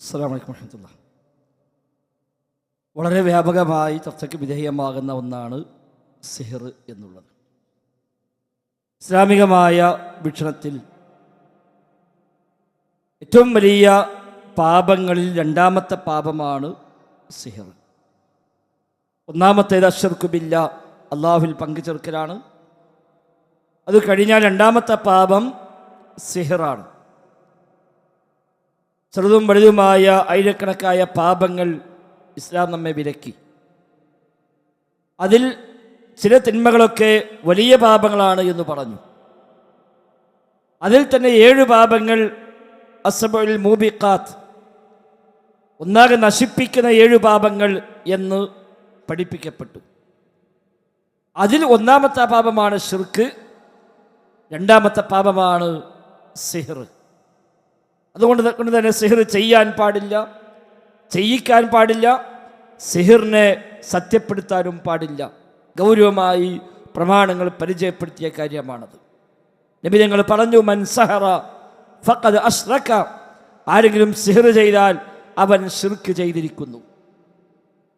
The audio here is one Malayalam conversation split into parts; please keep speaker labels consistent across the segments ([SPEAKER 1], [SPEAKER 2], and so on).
[SPEAKER 1] അസ്സാം വലൈക്കും വരഹമുല്ല വളരെ വ്യാപകമായി ചർച്ചയ്ക്ക് വിധേയമാകുന്ന ഒന്നാണ് സിഹർ എന്നുള്ളത്. ഇസ്ലാമികമായ വീക്ഷണത്തിൽ ഏറ്റവും വലിയ പാപങ്ങളിൽ രണ്ടാമത്തെ പാപമാണ് സിഹർ. ഒന്നാമത്തേത് അഷർക്കുബില്ല അള്ളാഹുവിൽ പങ്കുചേർക്കലാണ് അത് കഴിഞ്ഞാൽ രണ്ടാമത്തെ പാപം സിഹറാണ്. ചെറുതും വലുതുമായ ആയിരക്കണക്കായ പാപങ്ങൾ ഇസ്ലാം നമ്മെ വിലക്കി. അതിൽ ചില തിന്മകളൊക്കെ വലിയ പാപങ്ങളാണ് എന്ന് പറഞ്ഞു. അതിൽ തന്നെ ഏഴ് പാപങ്ങൾ അസബുൽ മൂബിഖാത്ത് ഒന്നാകെ നശിപ്പിക്കുന്ന ഏഴ് പാപങ്ങൾ എന്ന് പഠിപ്പിക്കപ്പെട്ടു. അതിൽ ഒന്നാമത്തെ പാപമാണ് ഷിർക്ക് രണ്ടാമത്തെ പാപമാണ് സിഹർ അതുകൊണ്ട് കൊണ്ട് തന്നെ സിഹിർ ചെയ്യാൻ പാടില്ല ചെയ്യിക്കാൻ പാടില്ല സിഹിറിനെ സത്യപ്പെടുത്താനും പാടില്ല. ഗൗരവമായി പ്രമാണങ്ങൾ പരിചയപ്പെടുത്തിയ കാര്യമാണത്. നബി ഞങ്ങൾ പറഞ്ഞു മൻസഹറ ഫക്കത് അശ്രക്ക ആരെങ്കിലും സിഹിർ ചെയ്താൽ അവൻ ഷിർക്ക് ചെയ്തിരിക്കുന്നു.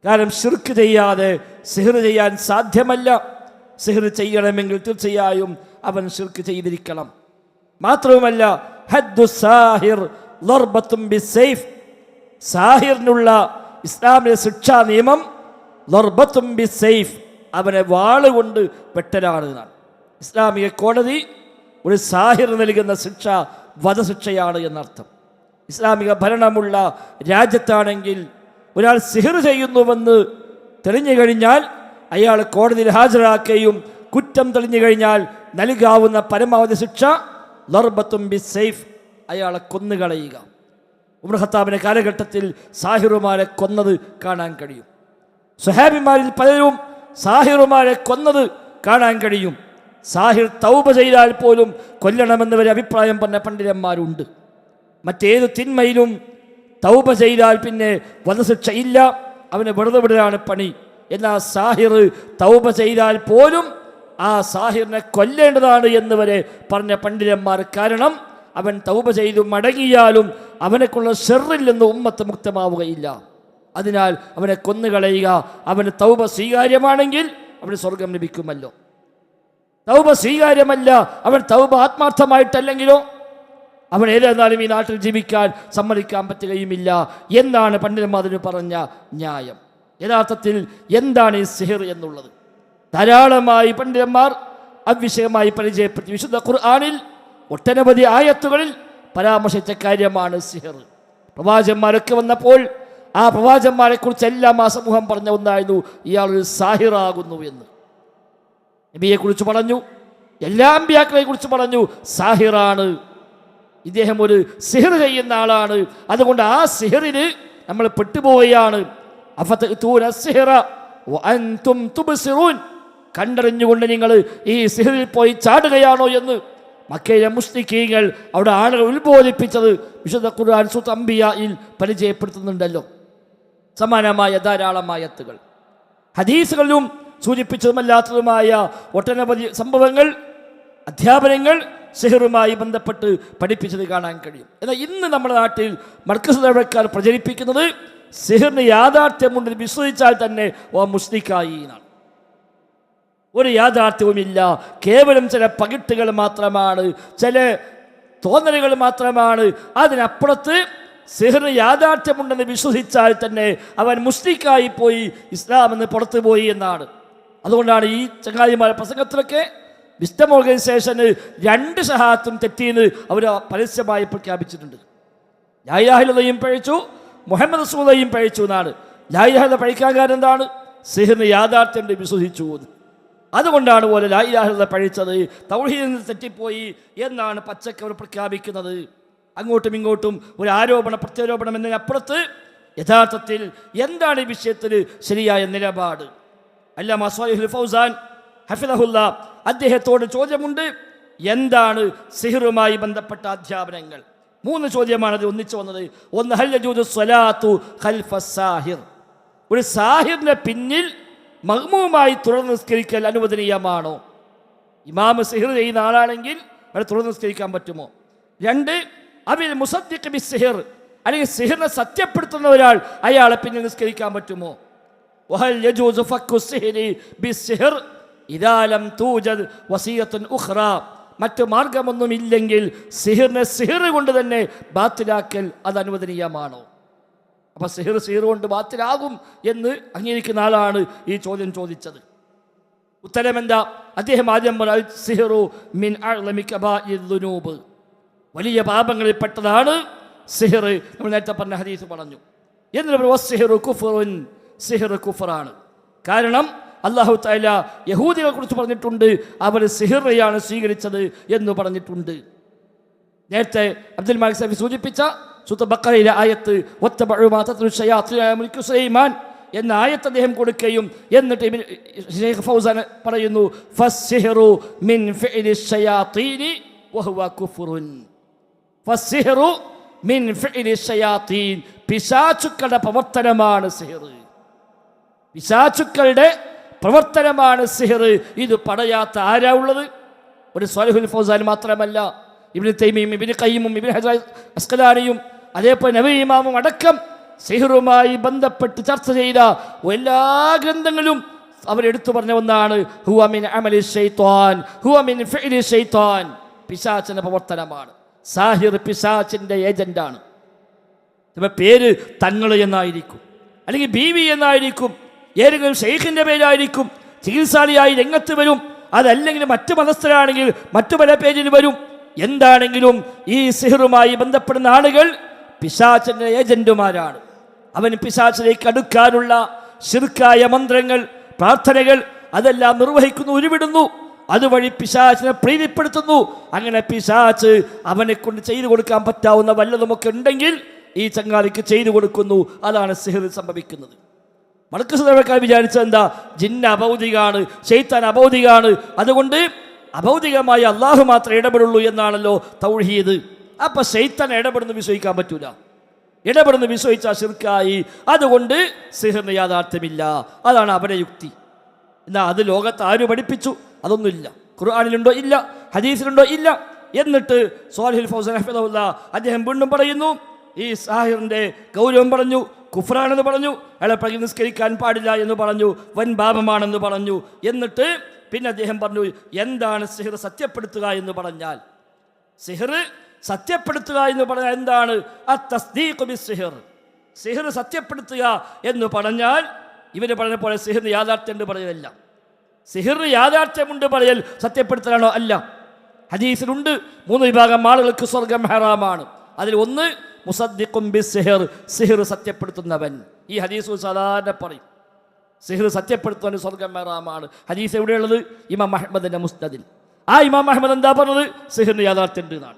[SPEAKER 1] കാരണം ഷിർക്ക് ചെയ്യാതെ സിഹിർ ചെയ്യാൻ സാധ്യമല്ല. സിഹിർ ചെയ്യണമെങ്കിൽ തീർച്ചയായും അവൻ ഷിർക്ക് ചെയ്തിരിക്കണം. മാത്രവുമല്ല ഹദ്ദു സാഹിർ ലർബത്തും ബി സെയ്ഫ് സാഹിറിനുള്ള ഇസ്ലാമിലെ ശിക്ഷാ നിയമം ലർബത്തും ബി സെയ്ഫ് അവനെ വാളുകൊണ്ട് വെട്ടലാണ് എന്നാണ്. ഇസ്ലാമിക കോടതി ഒരു സാഹിർ നൽകുന്ന ശിക്ഷ വധശിക്ഷയാണ് എന്നർത്ഥം. ഇസ്ലാമിക ഭരണമുള്ള രാജ്യത്താണെങ്കിൽ ഒരാൾ സിഹിർ ചെയ്യുന്നുവെന്ന് തെളിഞ്ഞു കഴിഞ്ഞാൽ അയാൾ കോടതിയിൽ ഹാജരാക്കുകയും കുറ്റം തെളിഞ്ഞു കഴിഞ്ഞാൽ നൽകാവുന്ന പരമാവധി ശിക്ഷ ലർബത്തും ബി സേഫ് അയാളെ കൊന്നുകളയുക ഉമർ ഹത്താബിന്റെ കാലഘട്ടത്തിൽ സാഹിറുമാരെ കൊന്നത് കാണാൻ കഴിയും. സുഹാബിമാരിൽ പലരും സാഹിറുമാരെ കൊന്നത് കാണാൻ കഴിയും. സാഹിർ തൗബ ചെയ്താൽ പോലും കൊല്ലണമെന്നവരെ അഭിപ്രായം പറഞ്ഞ പണ്ഡിതന്മാരുണ്ട്. മറ്റേത് തിന്മയിലും തൗബ ചെയ്താൽ പിന്നെ വധശിക്ഷ ഇല്ല. അവനെ വെറുതെ വിടലാണ് പണി. എന്നാൽ സാഹിർ തൗബ ചെയ്താൽ പോലും ആ സാഹിറിനെ കൊല്ലേണ്ടതാണ് എന്ന് വരെ പറഞ്ഞ പണ്ഡിതന്മാർ കാരണം അവൻ തൗബ ചെയ്തു മടങ്ങിയാലും അവനെക്കുള്ള ഷെറിൽ നിന്ന് ഉമ്മത്ത് മുക്തമാവുകയില്ല. അതിനാൽ അവനെ കൊന്നുകളയുക അവന് തൗബ സ്വീകാര്യമാണെങ്കിൽ അവന് സ്വർഗം ലഭിക്കുമല്ലോ. തൗബ സ്വീകാര്യമല്ല അവൻ തൗബ ആത്മാർത്ഥമായിട്ടല്ലെങ്കിലോ? അവൻ ഏതായിരുന്നാലും ഈ നാട്ടിൽ ജീവിക്കാൻ സമ്മതിക്കാൻ പറ്റുകയുമില്ല എന്നാണ് പണ്ഡിതന്മാതിന് പറഞ്ഞ ന്യായം. യഥാർത്ഥത്തിൽ എന്താണ് ഈ സിഹിർ എന്നുള്ളത്? ധാരാളമായി പണ്ഡിതന്മാർ അവിഷയമായി പരിചയപ്പെടുത്തി വിശുദ്ധ ഖുർആാനിൽ ഒട്ടനവധി ആയത്തുകളിൽ പരാമർശിച്ച കാര്യമാണ് സിഹർ. പ്രവാചന്മാരൊക്കെ വന്നപ്പോൾ ആ പ്രവാചന്മാരെ കുറിച്ച് എല്ലാം ആ സമൂഹം പറഞ്ഞ ഒന്നായിരുന്നു ഇയാൾ ഒരു സാഹിറാകുന്നു എന്ന്. നബിയെ കുറിച്ച് പറഞ്ഞു എല്ലാ അമ്പിയാക്കളെ കുറിച്ച് പറഞ്ഞു സാഹിറാണ്. ഇദ്ദേഹം ഒരു സിഹർ ചെയ്യുന്ന ആളാണ്. അതുകൊണ്ട് ആ സിഹറിന് നമ്മൾ പെട്ടുപോവുകയാണ്. കണ്ടറിഞ്ഞുകൊണ്ട് നിങ്ങൾ ഈ സിഹറിൽ പോയി ചാടുകയാണോ എന്ന് മക്കയിലെ മുസ്ലിക്കീങ്ങൾ അവിടെ ആളുകൾ ഉത്ബോധിപ്പിച്ചത് വിശുദ്ധ ഖുർആൻ സുത്ത് അംബിയയിൽ പരിചയപ്പെടുത്തുന്നുണ്ടല്ലോ. സമാനമായ ധാരാളമായ എത്തുകൾ. ഹദീസുകളിലും സൂചിപ്പിച്ചതുമല്ലാത്തതുമായ ഒട്ടനവധി സംഭവങ്ങൾ അധ്യാപനങ്ങൾ സെഹറുമായി ബന്ധപ്പെട്ട് പഠിപ്പിച്ചത് കാണാൻ കഴിയും. എന്നാൽ ഇന്ന് നമ്മുടെ നാട്ടിൽ മർക്കസ് തടവക്കാർ പ്രചരിപ്പിക്കുന്നത് സെഹറിന് യാഥാർത്ഥ്യമുണ്ടെന്ന് വിശ്വസിച്ചാൽ തന്നെ ഓ മുസ്ലിക്കായി എന്നാണ്. ഒരു യാഥാർത്ഥ്യവുമില്ല. കേവലം ചില പകിട്ടുകൾ മാത്രമാണ് ചില തോന്നലുകൾ മാത്രമാണ്. അതിനപ്പുറത്ത് സിഹറിന് യാഥാർത്ഥ്യമുണ്ടെന്ന് വിശ്വസിച്ചാൽ തന്നെ അവൻ മുസ്ലിക്കായി പോയി ഇസ്ലാം എന്ന് പുറത്തു പോയി എന്നാണ്. അതുകൊണ്ടാണ് ഈ ചങ്ങാതിമാരുടെ പ്രസംഗത്തിലൊക്കെ വിസ്റ്റം ഓർഗനൈസേഷന് രണ്ട് സഹാത്തും തെറ്റിയെന്ന് അവർ പരസ്യമായി പ്രഖ്യാപിച്ചിട്ടുണ്ട്. ലായാഹിലതയും പഴിച്ചു മുഹമ്മദ് റസൂലയും പഴിച്ചു എന്നാണ്. ലായാഹിത പഴിക്കാൻ കാരണം എന്താണ്? സിഹിറിന് യാഥാർത്ഥ്യം വിശ്വസിച്ചു എന്ന്. അതുകൊണ്ടാണ് പോലെ ലായിലാഹിത പഴിച്ചത് തൗഹീദിൽ നിന്ന് തെറ്റിപ്പോയി എന്നാണ് പച്ചക്കവർ പ്രഖ്യാപിക്കുന്നത്. അങ്ങോട്ടും ഇങ്ങോട്ടും ഒരു ആരോപണ പ്രത്യാരോപണം എന്നതിനപ്പുറത്ത് യഥാർത്ഥത്തിൽ എന്താണ് ഈ വിഷയത്തിൽ ശരിയായ നിലപാട്? അല്ല മസോഹുൽ ഫൗസാൻ ഹഫിദഹുല്ല അദ്ദേഹത്തോട് ചോദ്യമുണ്ട്. എന്താണ് സിഹിറുമായി ബന്ധപ്പെട്ട അധ്യാപനങ്ങൾ? മൂന്ന് ചോദ്യമാണ് അത് ഒന്നിച്ചു വന്നത്. ഒന്ന് ഹൽ സ്വലാത്തു ഖൽഫ സാഹിർ? ഒരു സാഹിറിന്റെ പിന്നിൽ മഹ്മൂമായി തുറന്ന് നിസ്കരിക്കൽ അനുവദനീയമാണോ? ഇമാമ സിഹിർ ചെയ്യുന്ന ആളാണെങ്കിൽ അവരെ തുറന്ന് നിസ്കരിക്കാൻ പറ്റുമോ? രണ്ട് അവിൽ മുസദ്ദിഖ് ബി സിഹിർ അല്ലെങ്കിൽ സിഹിറിനെ സത്യപ്പെടുത്തുന്ന ഒരാൾ അയാളെ പിന്നെ നിസ്കരിക്കാൻ പറ്റുമോ? വഹൽ യജൂസ് തൂജദ് മറ്റു മാർഗമൊന്നുമില്ലെങ്കിൽ സിഹിറിനെ സിഹിർ കൊണ്ട് തന്നെ ബാത്തിലാക്കൽ അത് അനുവദനീയമാണോ? അപ്പൊ സിഹിർ സിഹിർ കൊണ്ട് ബാത്തിലാകും എന്ന് അംഗീകരിക്കുന്ന ആളാണ് ഈ ചോദ്യം ചോദിച്ചത്. ഉത്തരം എന്താ? അദ്ദേഹം ആദ്യം പറഞ്ഞു സിഹിറു മിൻ പെട്ടതാണ് വലിയ നമ്മൾ നേരത്തെ പറഞ്ഞ ഹദീസ് പറഞ്ഞു. എന്നിട്ട് കുഫറാണ്. കാരണം അള്ളാഹു താല യഹൂദികളെ കുറിച്ച് പറഞ്ഞിട്ടുണ്ട് അവർ സിഹിറയാണ് സ്വീകരിച്ചത് എന്ന് പറഞ്ഞിട്ടുണ്ട്. നേരത്തെ അബ്ദുൽ മാലിക് സാഹിബ് സൂചിപ്പിച്ച സുത്ത ബക്കറയിലെ ആയത്ത് "വത്തബഉ മാ തത്ലു ശയാത്തീന അലാ മുൽക്കി സുലൈമാൻ എന്ന ആയത്ത് അദ്ദേഹം കൊടുക്കുകയും എന്നിട്ട് ഷെയ്ഖ് ഫൗസാൻ പറയുന്നു ഫസ്സിഹ്റു മിൻ ഫിഅലി ശയാത്തീനി വഹുവ കുഫ്റുൻ. ഫസ്സിഹ്റു മിൻ ഫിഅലി ശയാത്തീൻ പിശാചുക്കളുടെ പ്രവർത്തനമാണ് സിഹർ പിശാചുക്കളുടെ പ്രവർത്തനമാണ് സിഹർ ഇത് പടയാത്ത ആരാ ഉള്ളത്? ഒരു സ്വലഹുൽ ഫൗസാൻ മാത്രമല്ല ഇബിന് തൈമിയും ഇബിന് കയ്യമും ഇബിന് ഹജ അസ്കലാനിയും അതേപോലെ നബി ഇമാമും അടക്കം സെഹ്റുമായി ബന്ധപ്പെട്ട് ചർച്ച ചെയ്ത എല്ലാ ഗ്രന്ഥങ്ങളും അവരെടുത്തു പറഞ്ഞ ഒന്നാണ് ഹുവമിൻ അമലി ഷെയ്ത്താൻ ഹുവമിൻ ഫെയ്ലി ഷെയ്ത്താൻ പിശാചിന്റെ പ്രവർത്തനമാണ്. സാഹിർ പിശാചിന്റെ ഏജന്റാണ് പേര് തങ്ങൾ എന്നായിരിക്കും. അല്ലെങ്കിൽ ബീവി എന്നായിരിക്കും. ഏതെങ്കിലും ഷെയ്ഖിന്റെ പേരായിരിക്കും. ചികിത്സാലയായി രംഗത്ത് വരും. അതല്ലെങ്കിൽ മറ്റു മതസ്ഥരാണെങ്കിൽ മറ്റു പല പേരിൽ വരും. എന്താണെങ്കിലും ഈ സിഹറുമായി ബന്ധപ്പെടുന്ന ആളുകൾ പിശാചന്റെ ഏജന്റുമാരാണ്. അവൻ പിശാചിലേക്ക് അടുക്കാനുള്ള ശിർക്കായ മന്ത്രങ്ങൾ പ്രാർത്ഥനകൾ അതെല്ലാം നിർവഹിക്കുന്നു ഉരുവിടുന്നു. അതുവഴി പിശാചിനെ പ്രീതിപ്പെടുത്തുന്നു. അങ്ങനെ പിശാച്ച് അവനെ കൊണ്ട് ചെയ്തു കൊടുക്കാൻ പറ്റാവുന്ന വല്ലതുമൊക്കെ ഉണ്ടെങ്കിൽ ഈ ചങ്ങാതിക്ക് ചെയ്തു കൊടുക്കുന്നു. അതാണ് സിഹിർ സംഭവിക്കുന്നത്. മടക്ക് വിചാരിച്ചത് എന്താ? ജിന്ന അബൗദികാണ് ശൈത്താൻ അബൗദികാണ് അതുകൊണ്ട് അഭൗതികമായി അള്ളാഹു മാത്രമേ ഇടപെടുള്ളൂ എന്നാണല്ലോ തൗഹീദ്. അപ്പൊ സെയ്ത്തൻ ഇടപെടുന്നു വിശ്വസിക്കാൻ പറ്റൂല. ഇടപെടുന്നു വിശ്വസിച്ച ശിർക്കായി. അതുകൊണ്ട് സിഹിറിന് യാഥാർത്ഥ്യമില്ല. അതാണ് അവരെ യുക്തി. എന്നാൽ അത് ലോകത്ത് ആര് പഠിപ്പിച്ചു? അതൊന്നുമില്ല. ഖുർആാനിലുണ്ടോ? ഇല്ല. ഹദീസിലുണ്ടോ? ഇല്ല. എന്നിട്ട് സോഹിൽ ഫൗസൻ ഹഫിദുല്ല അദ്ദേഹം വീണ്ടും പറയുന്നു ഈ സാഹിറിന്റെ ഗൗരവം പറഞ്ഞു കുഫ്രാണെന്ന് പറഞ്ഞു അയാളെ പ്രതി നിസ്കരിക്കാൻ പാടില്ല എന്ന് പറഞ്ഞു വൻ പാപമാണെന്ന് പറഞ്ഞു. എന്നിട്ട് പിന്നെ അദ്ദേഹം പറഞ്ഞു എന്താണ് സിഹർ സത്യപ്പെടുത്തുക എന്ന് പറഞ്ഞാൽ? സിഹർ സത്യപ്പെടുത്തുക എന്ന് പറഞ്ഞാൽ എന്താണ്? സിഹർ. സിഹർ സത്യപ്പെടുത്തുക എന്ന് പറഞ്ഞാൽ ഇവർ പറഞ്ഞ പോലെ സിഹർ യാഥാർത്ഥ്യം എന്ന് പറയലല്ല. സിഹിർ യാഥാർത്ഥ്യമുണ്ട് പറയൽ സത്യപ്പെടുത്തലാണോ? അല്ല. ഹദീസിലുണ്ട് മൂന്ന് വിഭാഗം ആളുകൾക്ക് സ്വർഗം ഹറാമാണ്. അതിൽ ഒന്ന് മുസദ്ദിഖും ബി സിഹർ. സിഹിർ സത്യപ്പെടുത്തുന്നവൻ. ഈ ഹദീസ് സാധാരണ പറയും. സിഹിർ സത്യപ്പെടുത്തുവാൻ സ്വർഗം മേറാമാണ്. ഹദീസ് എവിടെയുള്ളത്? ഇമാം അഹമ്മദിന്റെ മുസ്തദിൽ ആ ഇമാം അഹമ്മദ് എന്താ പറഞ്ഞത്? സിഹിറിന് യാഥാർത്ഥ്യമുണ്ട് എന്നാണ്.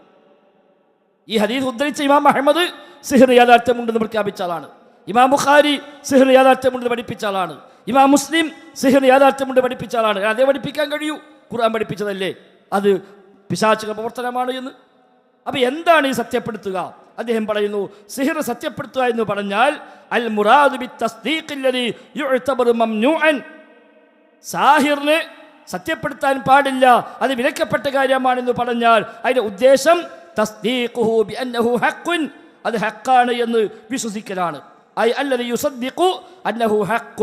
[SPEAKER 1] ഈ ഹദീസ് ഉദ്ധരിച്ച ഇമാം അഹമ്മദ് സിഹിർ യാഥാർത്ഥ്യമുണ്ടെന്ന് പ്രഖ്യാപിച്ച ആളാണ്. ഇമാം ബുഖാരി സിഹിർ യാഥാർത്ഥ്യമുണ്ടെന്ന് പഠിപ്പിച്ച ആളാണ്. ഇമാം മുസ്ലിം സിഹിർ യാഥാർത്ഥ്യമുണ്ട് പഠിപ്പിച്ച ആളാണ്. അതേ പഠിപ്പിക്കാൻ കഴിയൂ. ഖുർആൻ പഠിപ്പിച്ചതല്ലേ? അത് പിശാചിക പ്രവർത്തനമാണ് എന്ന്. അപ്പൊ എന്താണ് ഈ സത്യപ്പെടുത്തുക? അദ്ദേഹം പറയുന്നു സിഹിർ സത്യപ്പെടുത്തുക എന്ന് പറഞ്ഞാൽ അൽ മുറാദ് മംനൂഅൻ. സാഹിറിന് സത്യപ്പെടുത്താൻ പാടില്ല അത് വിലക്കപ്പെട്ട കാര്യമാണെന്ന് പറഞ്ഞാൽ അതിന്റെ ഉദ്ദേശം അത് ഹക്കാണ് എന്ന് വിശ്വസിക്കലാണ്. أي الذي يصدق അന്നഹു حق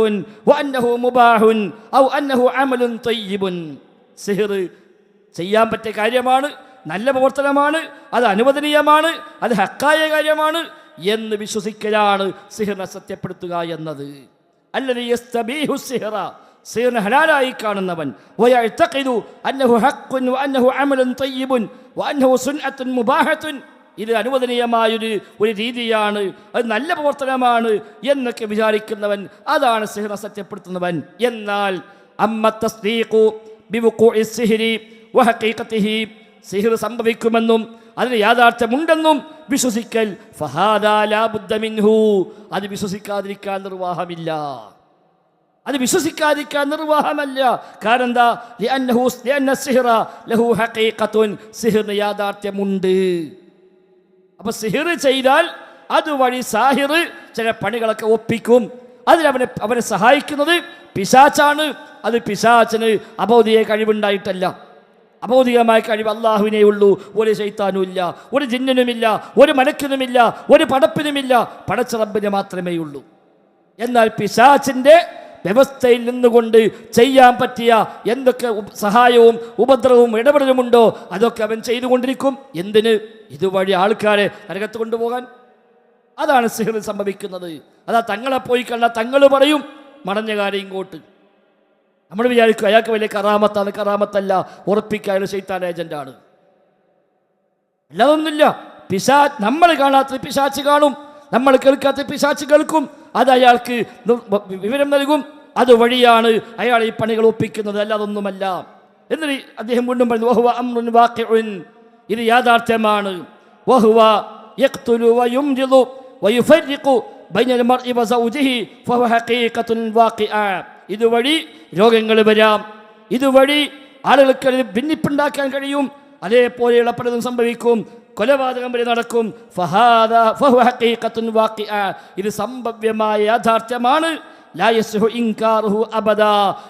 [SPEAKER 1] വഅന്നഹു മുബാഹുൻ ഔ അന്നഹു അമലുൻ طيب സിഹിർ ചെയ്യാൻ പറ്റിയ കാര്യമാണ് നല്ല പ്രവർത്തനമാണ് അത് അനുവദനീയമാണ് അത് ഹക്കായ കാര്യമാണ് എന്ന് വിശ്വസിക്കലാണ് സിഹിറിനെ സത്യപ്പെടുത്തുക എന്നത്. യസ്തബീഹു സിഹ്റ സിഹിറിനെ ഹലാലായി കാണുന്നവൻ. ഇത് അനുവദനീയമായൊരു ഒരു രീതിയാണ് അത് നല്ല പ്രവർത്തനമാണ് എന്നൊക്കെ വിചാരിക്കുന്നവൻ അതാണ് സിഹിറിനെ സത്യപ്പെടുത്തുന്നവൻ. എന്നാൽ അമ്മ തസ്ദീഖു ബിവുഖൂഇ സിഹ്രി വഹഖീഖത്തിഹി സിഹിർ സംഭവിക്കുമെന്നും അതിന് യാഥാർത്ഥ്യമുണ്ടെന്നും വിശ്വസിക്കൽ. ഫഹാദാ ലാ ബുദ്ദ മിൻഹു. അത് വിശ്വസിക്കാതിരിക്കാൻ നിർവാഹമില്ല. അത് വിശ്വസിക്കാതിരിക്കാൻ നിർവാഹമല്ല. കാരണം എന്താ ലഹു സിഹിറിന് യാഥാർത്ഥ്യമുണ്ട്. അപ്പൊ സിഹിർ ചെയ്താൽ അതുവഴി സാഹിർ ചില പണികളൊക്കെ ഒപ്പിക്കും. അതിനവനെ അവനെ സഹായിക്കുന്നത് പിശാച്ചാണ്. അത് പിശാച്ചിന് അബോധിയെ കഴിവുണ്ടായിട്ടല്ല. അബൗദികമായ കഴിവ് അള്ളാഹുവിനേ ഉള്ളൂ ഒരു ശൈത്താനുമില്ല ഒരു ജിന്നനുമില്ല ഒരു മലക്കിനുമില്ല ഒരു പടപ്പിനുമില്ല. പടച്ച റബ്ബിന് മാത്രമേ ഉള്ളൂ എന്നാൽ പിശാച്ചിന്റെ വ്യവസ്ഥയിൽ നിന്നുകൊണ്ട് ചെയ്യാൻ പറ്റിയ എന്തൊക്കെ സഹായവും ഉപദ്രവവും ഇടപെടലുമുണ്ടോ അതൊക്കെ അവൻ ചെയ്തുകൊണ്ടിരിക്കും. എന്തിന്? ഇതുവഴി ആൾക്കാരെ നരകത്ത് കൊണ്ടുപോകാൻ. അതാണ് സിഹിർ സംഭവിക്കുന്നത്. അതാ തങ്ങളെ പോയി കണ്ട തങ്ങൾ പറയും മടഞ്ഞ കാര്യം ഇങ്ങോട്ട്. നമ്മൾ വിചാരിക്കും അയാൾക്ക് വലിയ കറാമത്താണ്. കറാമത്തല്ല ഉറപ്പിക്കുക അയാൾ ശൈത്താൻ ഏജന്റാണ്. അല്ലാതൊന്നുമില്ല. പിശാ നമ്മൾ കാണാത്ത പിശാച്ച് കാണും. നമ്മൾ കേൾക്കാത്ത പിശാച്ച് കേൾക്കും. അത് അയാൾക്ക് വിവരം നൽകും. അതുവഴിയാണ് അയാൾ ഈ പണികൾ ഒപ്പിക്കുന്നത്. അല്ലാതൊന്നുമല്ല. എന്നിട്ട് അദ്ദേഹം വീണ്ടും പറഞ്ഞു "വഹുവ അമ്രുൻ വാഖിഉൻ." ഇത് യാഥാർത്ഥ്യമാണ്. വഹുവ യഖ്തുലു ബൈനൽ മർഇ ഇതുവഴി രോഗങ്ങൾ വരാം. ഇതുവഴി ആളുകൾക്ക് ഭിന്നിപ്പുണ്ടാക്കാൻ കഴിയും. അതേപോലെയുള്ള പലതും സംഭവിക്കും. കൊലപാതകം വരെ നടക്കും. ഇത് സംഭവ്യമായ യാഥാർത്ഥ്യമാണ്.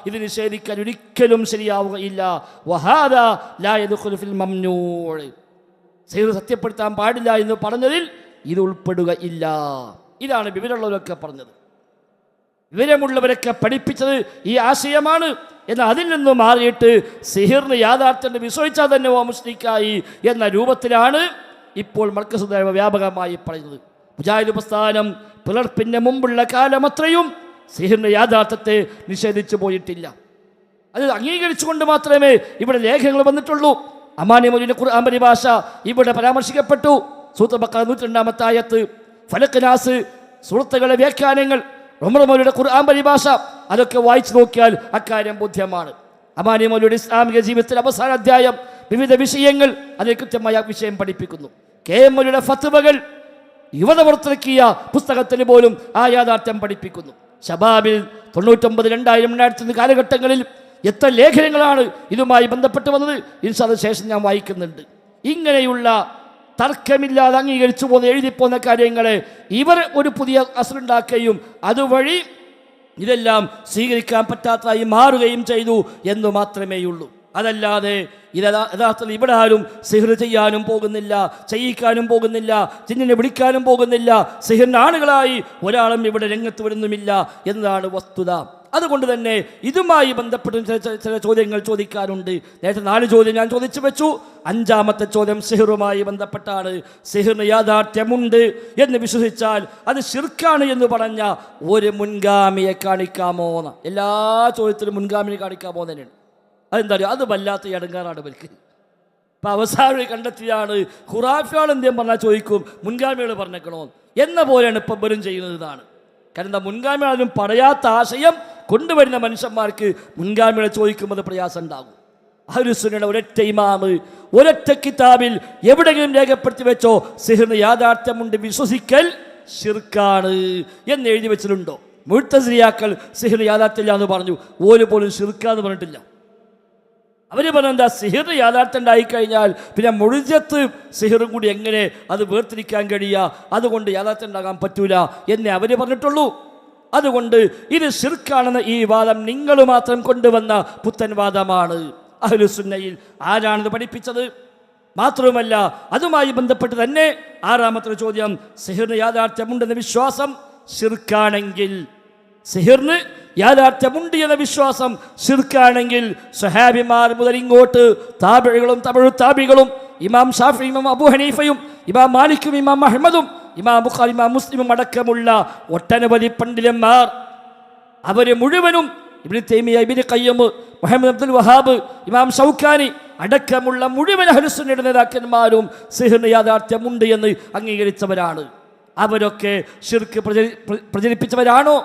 [SPEAKER 1] ഇത് നിഷേധിക്കാൻ ഒരിക്കലും ശരിയാവുകയില്ല. സത്യപ്പെടുത്താൻ പാടില്ല എന്ന് പറഞ്ഞതിൽ ഇത് ഉൾപ്പെടുകയില്ല. ഇതാണ് വിവരമുള്ളവരൊക്കെ പറഞ്ഞത്. വിവരമുള്ളവരൊക്കെ പഠിപ്പിച്ചത് ഈ ആശയമാണ്. എന്നാൽ അതിൽ നിന്ന് മാറിയിട്ട് സിഹിറിന് യാഥാർത്ഥ്യം വിശ്വസിച്ചാൽ തന്നെ ഓ മുസ്ലിക്കായി എന്ന രൂപത്തിലാണ് ഇപ്പോൾ മർക്കസുദേവ വ്യാപകമായി പറയുന്നത്. മുജാഹിദ് പ്രസ്ഥാനം പുലർപ്പിന് മുമ്പുള്ള കാലം അത്രയും സിഹിറിന്റെ യാഥാർത്ഥ്യത്തെ നിഷേധിച്ചു പോയിട്ടില്ല. അത് അംഗീകരിച്ചുകൊണ്ട് മാത്രമേ ഇവിടെ ലേഖനങ്ങൾ വന്നിട്ടുള്ളൂ. അമാനിമൊലിന്റെ ഖുർആൻ പരിഭാഷ ഇവിടെ പരാമർശിക്കപ്പെട്ടു. സൂത്രബക്ക നൂറ്റി രണ്ടാമത്തെ ആയത്ത്. ഫലക്കനാസ് സുഹൃത്തുക്കളുടെ വ്യാഖ്യാനങ്ങൾ. റൊമറമോലിയുടെ ഖുർആൻ പരിഭാഷ അതൊക്കെ വായിച്ചു നോക്കിയാൽ അക്കാര്യം ബോധ്യമാണ്. അമാനിമോലിയുടെ ഇസ്ലാമിക ജീവിതത്തിലെ അവസാന അധ്യായം വിവിധ വിഷയങ്ങൾ അതിൽ കൃത്യമായ വിഷയം പഠിപ്പിക്കുന്നു. കെ എം മൊലിയുടെ ഫത്തുവകൾ യുവത പുറത്തിറക്കിയ പുസ്തകത്തിന് പോലും ആ യാഥാർത്ഥ്യം പഠിപ്പിക്കുന്നു. ഷബാബിൽ തൊണ്ണൂറ്റൊമ്പത് രണ്ടായിരം രണ്ടായിരത്തി കാലഘട്ടങ്ങളിൽ എത്ര ലേഖനങ്ങളാണ് ഇതുമായി ബന്ധപ്പെട്ട് വന്നത്? ഇൻഷാദ് ശേഷം ഞാൻ വായിക്കുന്നുണ്ട്. ഇങ്ങനെയുള്ള തർക്കമില്ലാതെ അംഗീകരിച്ചു പോകുന്ന എഴുതിപ്പോന്ന കാര്യങ്ങളെ ഇവർ ഒരു പുതിയ അസുരുണ്ടാക്കുകയും അതുവഴി ഇതെല്ലാം സ്വീകരിക്കാൻ പറ്റാത്തതായി മാറുകയും ചെയ്തു എന്ന് മാത്രമേയുള്ളൂ. അതല്ലാതെ ഇത് യഥാ- യഥാർത്ഥത്തിൽ ഇവിടെ ആരും സിഹിർ ചെയ്യാനും പോകുന്നില്ല ചെയ്യിക്കാനും പോകുന്നില്ല ചിന്നിനെ വിളിക്കാനും പോകുന്നില്ല സിഹിറിന്റെ ആളുകളായി ഒരാളും ഇവിടെ രംഗത്ത് വരുന്നുമില്ല എന്നതാണ് വസ്തുത. അതുകൊണ്ട് തന്നെ ഇതുമായി ബന്ധപ്പെട്ട് ചില ചില- ചോദ്യങ്ങൾ ചോദിക്കാനുണ്ട് നേരത്തെ നാല് ചോദ്യം ഞാൻ ചോദിച്ചു വെച്ചു. അഞ്ചാമത്തെ ചോദ്യം സിഹിറുമായി ബന്ധപ്പെട്ടാണ്. സിഹിറിന് യാഥാർത്ഥ്യമുണ്ട് എന്ന് വിശ്വസിച്ചാൽ അത് ശിർക്കാണ് എന്ന് പറഞ്ഞ ഒരു മുൻഗാമിയെ കാണിക്കാമോ എന്ന്. എല്ലാ ചോദ്യത്തിലും മുൻഗാമിനെ കാണിക്കാമോ തന്നെയാണ്. അതെന്താ പറയുക അത് വല്ലാത്ത ഇടങ്ങാറാണ് ഇവർക്ക്. ഇപ്പം അവസാനം കണ്ടെത്തിയാണ് ഖുറാഫിയാൾ എന്തെങ്കിലും പറഞ്ഞാൽ ചോദിക്കും? മുൻഗാമികൾ പറഞ്ഞേക്കണോ എന്ന. പോലെയാണ് ഇപ്പം വരും ചെയ്യുന്നത് ഇതാണ്. കാരണം എന്താ? മുൻഗാമികളും പറയാത്ത ആശയം കൊണ്ടുവരുന്ന മനുഷ്യന്മാർക്ക് മുൻഗാമികളെ ചോദിക്കുമ്പോൾ പ്രയാസം ഉണ്ടാകും. അഹുസുനയുടെ ഒരൊറ്റ ഇമാമ് ഒരൊറ്റ കിതാബിൽ എവിടെയെങ്കിലും രേഖപ്പെടുത്തി വെച്ചോ സിഹിറിന് യാഥാർത്ഥ്യമുണ്ട് വിശ്വസിക്കൽ ശിർക്കാണ് എന്ന് എഴുതി വെച്ചിട്ടുണ്ടോ? മുഴുത്തസിയാക്കൾ സിഹിർ യാഥാർത്ഥ്യമില്ല എന്ന് പറഞ്ഞു. ഓര് പോലും ഷിർക്കാന്ന് പറഞ്ഞിട്ടില്ല. അവർ പറഞ്ഞെന്താ സിഹിർ യാഥാർത്ഥ്യം ഉണ്ടായിക്കഴിഞ്ഞാൽ പിന്നെ മുഴുജത്ത് സിഹിറും കൂടി എങ്ങനെ അത് വേർതിരിക്കാൻ കഴിയുക അതുകൊണ്ട് യാഥാർത്ഥ്യം ഉണ്ടാകാൻ പറ്റൂല എന്നേ അവർ പറഞ്ഞിട്ടുള്ളൂ. അതുകൊണ്ട് ഇത് ശിർക്കാണെന്ന ഈ വാദം നിങ്ങൾ മാത്രം കൊണ്ടുവന്ന പുത്തൻ വാദമാണ് അഹ്ലുസുന്നയിൽ ആരാണിത് പഠിപ്പിച്ചത്? മാത്രവുമല്ല അതുമായി ബന്ധപ്പെട്ട് തന്നെ ആറാമത്തെ ചോദ്യം സിഹിറിന് യാഥാർത്ഥ്യമുണ്ടെന്ന വിശ്വാസം ശിർക്കാണെങ്കിൽ സിഹിറിന് യാഥാർത്ഥ്യമുണ്ട് എന്ന വിശ്വാസം ശിർക്കാണെങ്കിൽ സഹാബിമാർ മുതൽ ഇങ്ങോട്ട് താപികളും തമിഴ് താപികളും ഇമാം ഷാഫി ഇമാം അബു ഹനീഫയും ഇമാം മാലിക്കും ഇമാം അഹമ്മദും ഇമാം ബുഖാരി ഇമാ മുസ്ലിമും അടക്കമുള്ള ഒട്ടനവധി പണ്ഡിതന്മാർ. അവർ മുഴുവനും ഇബ്നു തൈമിയ ഇബ്നു ഖയ്യം മുഹമ്മദ് അബ്ദുൽ വഹാബ് ഇമാം ഷൗഖാനി അടക്കമുള്ള മുഴുവൻ ഹലുസുന്നയുടെ നേതാക്കന്മാരും സിഹിറിന് യാഥാർത്ഥ്യമുണ്ട് എന്ന് അംഗീകരിച്ചവരാണ്. അവരൊക്കെ ഷിർക്ക് പ്രചരി പ്രചരിപ്പിച്ചവരാണോ?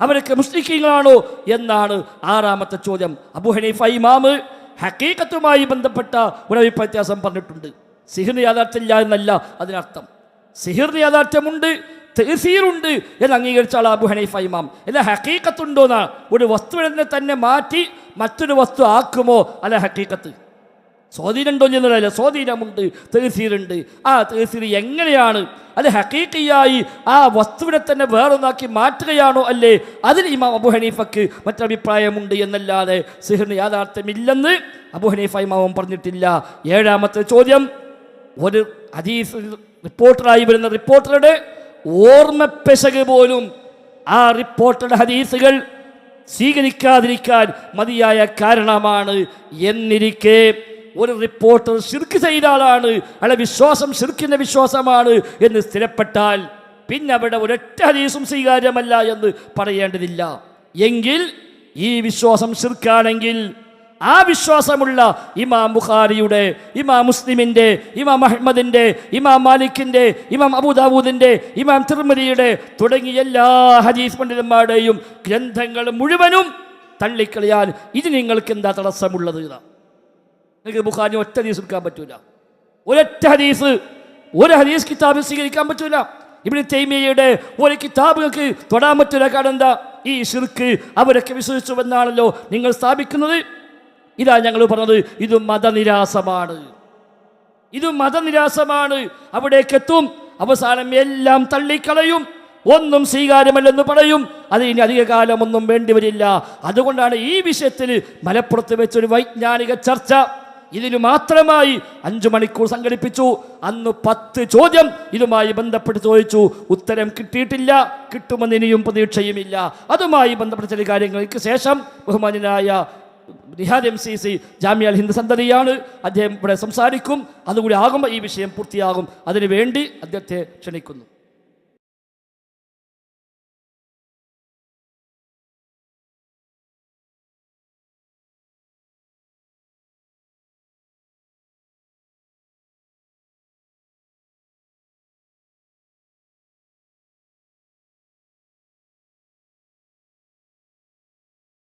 [SPEAKER 1] അവരൊക്കെ മുസ്ലിഖീങ്ങളാണോ എന്നാണ് ആറാമത്തെ ചോദ്യം. അബു ഹനീഫ ഇമാമ് ഹക്കീക്കത്തുമായി ബന്ധപ്പെട്ട ഒരു അഭിപ്രായ വ്യത്യാസം പറഞ്ഞിട്ടുണ്ട്. സിഹിന് യാഥാർത്ഥ്യമില്ല എന്നല്ല അതിനർത്ഥം. സിഹിറിന് യാഥാർത്ഥ്യമുണ്ട് തെസീറുണ്ട് എന്ന് അംഗീകരിച്ച അബു ഹനീഫ ഇമാം. എന്നാൽ ഹക്കീക്കത്തുണ്ടോന്ന ഒരു വസ്തുവിനെ തന്നെ മാറ്റി മറ്റൊരു വസ്തു ആക്കുമോ? അല്ല ഹക്കീക്കത്ത് സ്വാധീനമുണ്ടോ എന്നല്ല സ്വാധീനമുണ്ട് തേസീറുണ്ട് ആ തേസീർ എങ്ങനെയാണ്? അത് ഹക്കീക്കിയായി ആ വസ്തുവിനെ തന്നെ വേറൊന്നാക്കി മാറ്റുകയാണോ അല്ലേ? അതിന് ഇമാം അബു ഹനീഫക്ക് മറ്റഭിപ്രായമുണ്ട് എന്നല്ലാതെ സിഹിറിന് യാഥാർത്ഥ്യമില്ലെന്ന് അബു ഹനീഫ ഇമാമം പറഞ്ഞിട്ടില്ല. ഏഴാമത്തെ ചോദ്യം ഒരു ഹദീസ് റിപ്പോർട്ടറായി വരുന്ന റിപ്പോർട്ടറുടെ ഓർമ്മപ്പെശക് പോലും ആ റിപ്പോർട്ടറുടെ ഹദീസുകൾ സ്വീകരിക്കാതിരിക്കാൻ മതിയായ കാരണമാണ് എന്നിരിക്കെ ഒരു റിപ്പോർട്ടർ ശിർക്ക് ചെയ്ത ആളാണ് അയാളെ വിശ്വാസം ശിർക്കിന്റെ വിശ്വാസമാണ് എന്ന് സ്ഥിരപ്പെട്ടാൽ പിന്നെ അവിടെ ഒരൊറ്റ ഹദീസും സ്വീകാര്യമല്ല എന്ന് പറയേണ്ടതില്ല. എങ്കിൽ ഈ വിശ്വാസം ശിർക്കാണെങ്കിൽ ആ വിശ്വാസമുള്ള ഇമാം ബുഖാരിയുടെ ഇമാം മുസ്ലിമിന്റെ ഇമാം അഹ്മദിന്റെ ഇമാം മാലിക്കിന്റെ ഇമാം അബൂദാവൂദിന്റെ ഇമാം തിർമതിയുടെ തുടങ്ങിയ എല്ലാ ഹദീസ് പണ്ഡിതന്മാരുടെയും ഗ്രന്ഥങ്ങൾ മുഴുവനും തള്ളിക്കളയാൻ ഇത് നിങ്ങൾക്ക് എന്താ തടസ്സമുള്ളത് നിങ്ങൾക്ക് ബുഖാരി ഒറ്റ ഹദീസ് എടുക്കാൻ പറ്റൂല. ഒരൊറ്റ ഹദീസ് ഒരു ഹദീസ് കിതാബ് സ്വീകരിക്കാൻ പറ്റൂല. ഇവിടെ തൈമിയയുടെ ഒരു കിതാബുകൾക്ക് തൊടാൻ പറ്റൂല. കാരണം എന്താ? ഈ ഷിർക്ക് അവരൊക്കെ വിശ്വസിച്ചുവെന്നാണല്ലോ നിങ്ങൾ സ്ഥാപിക്കുന്നത്. ഇതാ ഞങ്ങൾ പറഞ്ഞത് ഇത് മതനിരാസമാണ്. ഇത് മതനിരാസമാണ്. അവിടേക്ക് എത്തും അവസാനം എല്ലാം തള്ളിക്കളയും ഒന്നും സ്വീകാര്യമല്ലെന്ന് പറയും. അത് ഇനി അധിക കാലമൊന്നും വേണ്ടിവരില്ല അതുകൊണ്ടാണ് ഈ വിഷയത്തിൽ മലപ്പുറത്ത് വെച്ചൊരു വൈജ്ഞാനിക ചർച്ച. ഇതിനു മാത്രമായി അഞ്ചു മണിക്കൂർ സംഘടിപ്പിച്ചു. അന്ന് പത്ത് ചോദ്യം ഇതുമായി ബന്ധപ്പെട്ട് ചോദിച്ചു. ഉത്തരം കിട്ടിയിട്ടില്ല കിട്ടുമെന്ന് ഇനിയും പ്രതീക്ഷയുമില്ല. അതുമായി ബന്ധപ്പെട്ട ചില കാര്യങ്ങൾക്ക് ശേഷം ബഹുമാന്യനായ നിഹാദ് എം സി സി ജാമ്യ ഹിന്ദ് സന്തതിയാണ്. അദ്ദേഹം ഇവിടെ സംസാരിക്കും. അതുകൂടി ആകുമ്പോൾ ഈ വിഷയം പൂർത്തിയാകും. അതിനുവേണ്ടി അദ്ദേഹത്തെ ക്ഷണിക്കുന്നു.